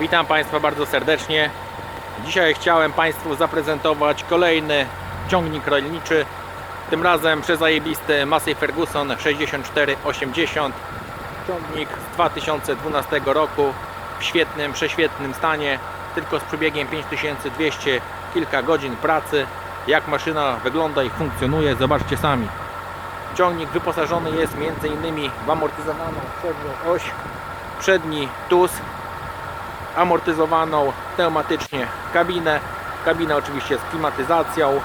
Witam Państwa bardzo serdecznie. Dzisiaj chciałem Państwu zaprezentować kolejny ciągnik rolniczy. Tym razem przezajebisty Massey Ferguson 6480. Ciągnik z 2012 roku w świetnym, prześwietnym stanie, tylko z przebiegiem 5200 kilka godzin pracy. Jak maszyna wygląda i funkcjonuje, zobaczcie sami. Ciągnik wyposażony jest m.in. w amortyzowaną przednią oś, przedni TUS, amortyzowaną pneumatycznie kabinę. Kabina oczywiście z klimatyzacją.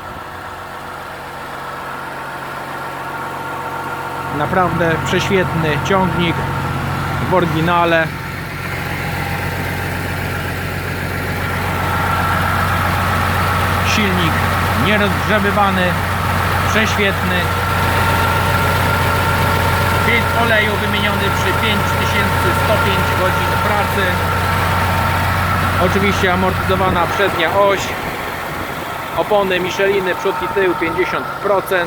Naprawdę prześwietny ciągnik w oryginale. Silnik nierozgrzewywany, prześwietny. Filtr oleju wymieniony przy 5105 godzin pracy. Oczywiście amortyzowana przednia oś. Opony Micheliny przód i tył 50%.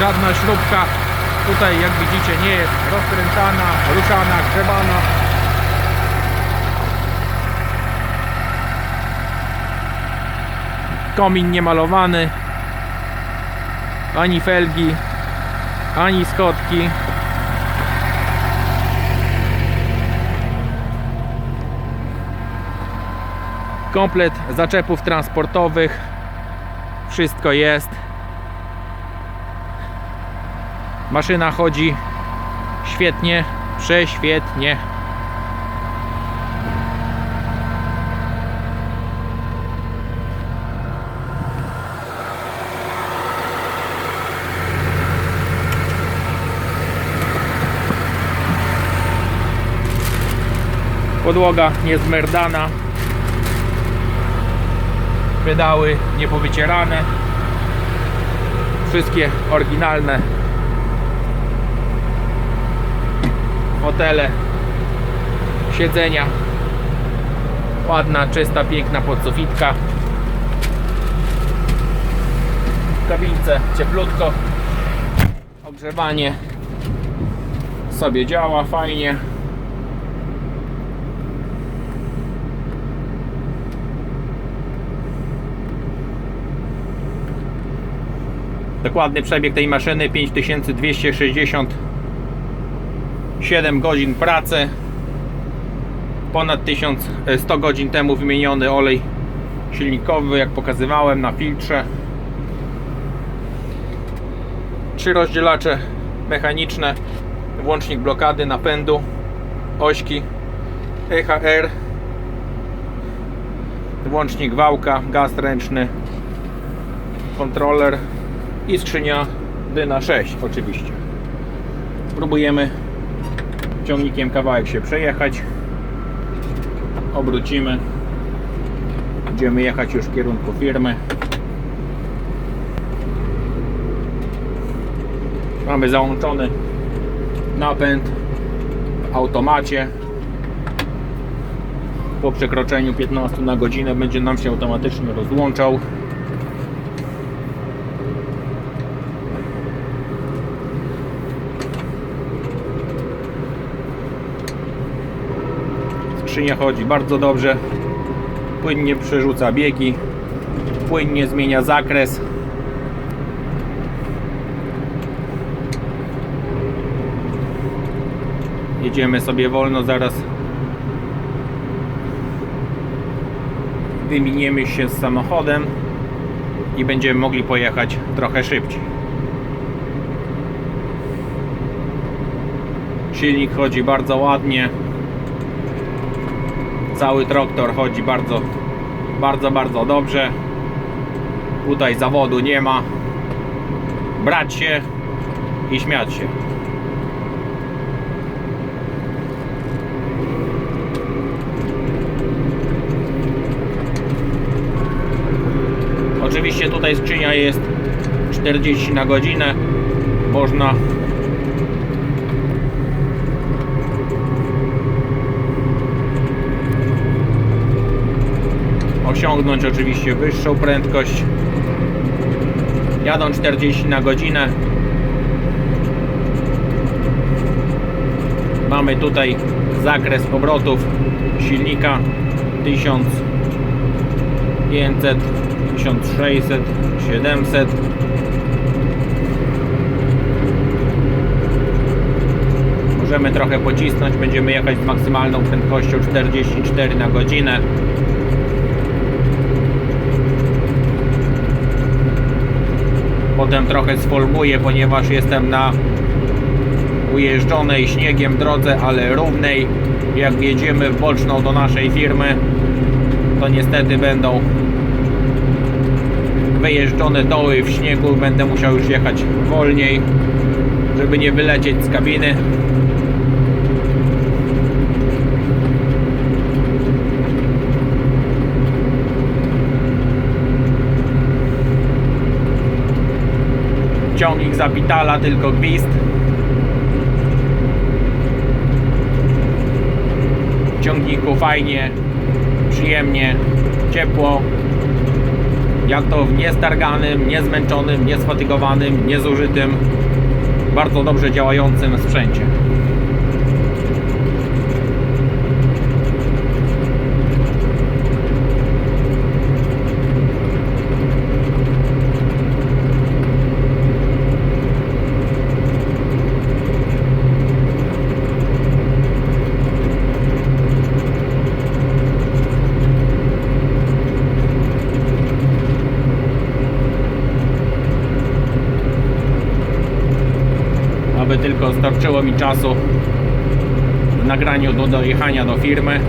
Żadna śrubka tutaj jak widzicie nie jest rozkręcana, ruszana, grzebana. Komin niemalowany. Ani felgi, ani schodki. Komplet zaczepów transportowych. Wszystko jest. Maszyna chodzi świetnie, prześwietnie. Podłoga niezmerdana. Pedały niepowycierane. Wszystkie oryginalne fotele, siedzenia. Ładna, czysta, piękna podsufitka. W kabince cieplutko. Ogrzewanie sobie działa fajnie. Dokładny przebieg tej maszyny 5260 7 godzin pracy. Ponad 1100 godzin temu wymieniony olej silnikowy jak pokazywałem na filtrze. Trzy rozdzielacze mechaniczne włącznik blokady napędu ośki EHR włącznik wałka gaz ręczny kontroler i skrzynia dyna 6 oczywiście. Spróbujemy ciągnikiem kawałek się przejechać. Obrócimy. Będziemy jechać już w kierunku firmy. Mamy załączony napęd w automacie. Po przekroczeniu 15 na godzinę będzie nam się automatycznie rozłączał skrzynia chodzi. Bardzo dobrze. Płynnie przerzuca biegi. Płynnie zmienia zakres. Jedziemy sobie wolno zaraz wyminiemy się z samochodem i będziemy mogli pojechać trochę szybciej. Silnik chodzi bardzo ładnie cały traktor chodzi bardzo bardzo bardzo dobrze. Tutaj zawodu nie ma. Brać się i śmiać się. Oczywiście tutaj skrzynia jest 40 na godzinę. Można osiągnąć oczywiście wyższą prędkość. Jadą 40 na godzinę. Mamy tutaj zakres obrotów silnika 1500, 1600, 700. Możemy trochę pocisnąć, będziemy jechać z maksymalną prędkością 44 na godzinę. Potem trochę sfolguję, ponieważ jestem na ujeżdżonej śniegiem drodze, ale równej. Jak wjedziemy w boczną do naszej firmy, to niestety będą wyjeżdżone doły w śniegu. Będę musiał już jechać wolniej, żeby nie wylecieć z kabiny. Ciągnik zapitala, tylko gwizd. W ciągniku fajnie, przyjemnie, ciepło. Jak to w niestarganym, niezmęczonym, niesfatygowanym, niezużytym, bardzo dobrze działającym sprzęcie. Aby tylko starczyło mi czasu w nagraniu do dojechania do firmy.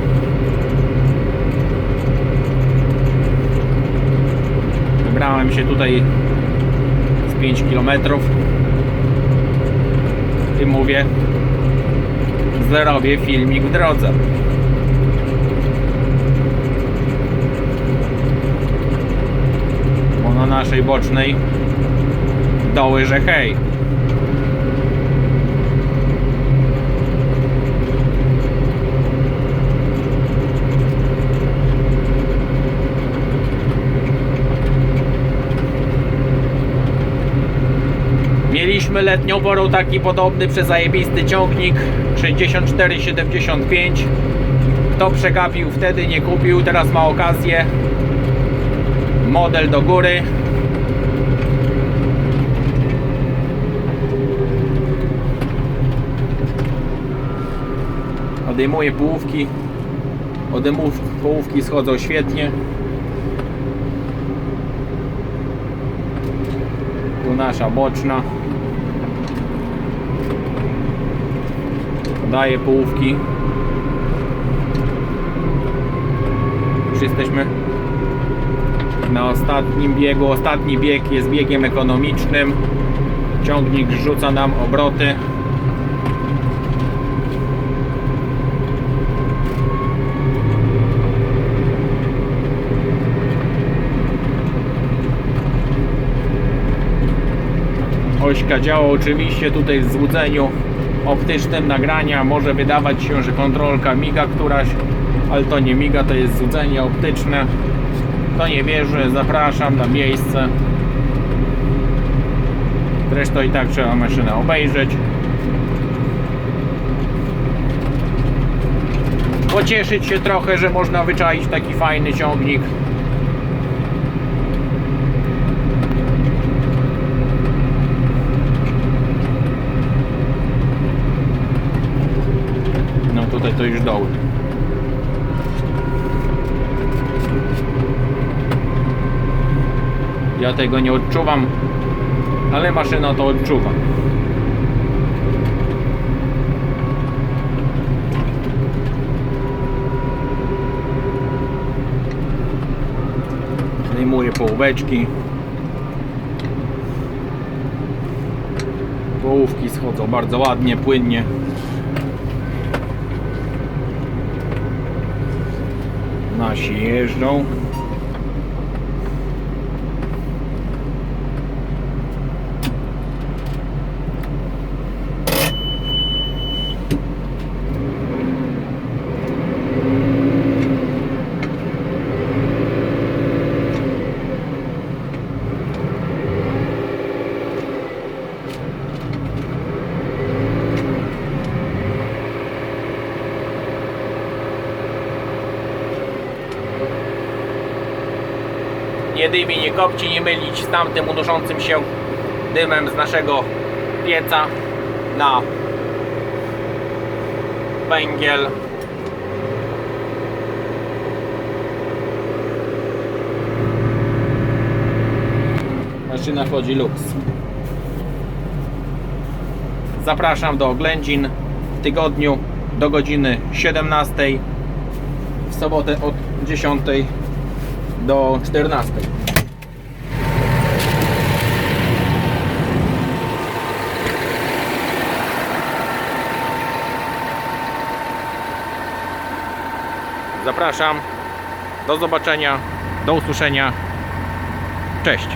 Wybrałem się tutaj z 5 km i mówię zrobię filmik w drodze. Bo na naszej bocznej doły, że hej. Mieliśmy letnią porą taki podobny przezajebisty ciągnik 6475 Kto przegapił wtedy nie kupił, teraz ma okazję. Model do góry. Odejmuję połówki. Odejmów, połówki schodzą świetnie Nasza boczna. Daje połówki. Już jesteśmy na ostatnim biegu. Ostatni bieg jest biegiem ekonomicznym. Ciągnik rzuca nam obroty. Ośka działa oczywiście tutaj w złudzeniu optycznym nagrania. Może wydawać się, że kontrolka miga któraś, ale to nie miga, to jest złudzenie optyczne. Kto nie wierzy, zapraszam na miejsce. Zresztą i tak trzeba maszynę obejrzeć. Pocieszyć się trochę, że można wyczaić taki fajny ciągnik. Tutaj to już doły. Ja tego nie odczuwam, ale maszyna to odczuwa. Zdejmuję połóweczki. Połówki schodzą bardzo ładnie, płynnie. machinhas não dymie, nie kopci, nie mylić z tamtym unoszącym się dymem z naszego pieca na węgiel. Maszyna chodzi luks. Zapraszam do oględzin w tygodniu do godziny 17, w sobotę od 10 do 14. Zapraszam. Do zobaczenia. Do usłyszenia. Cześć.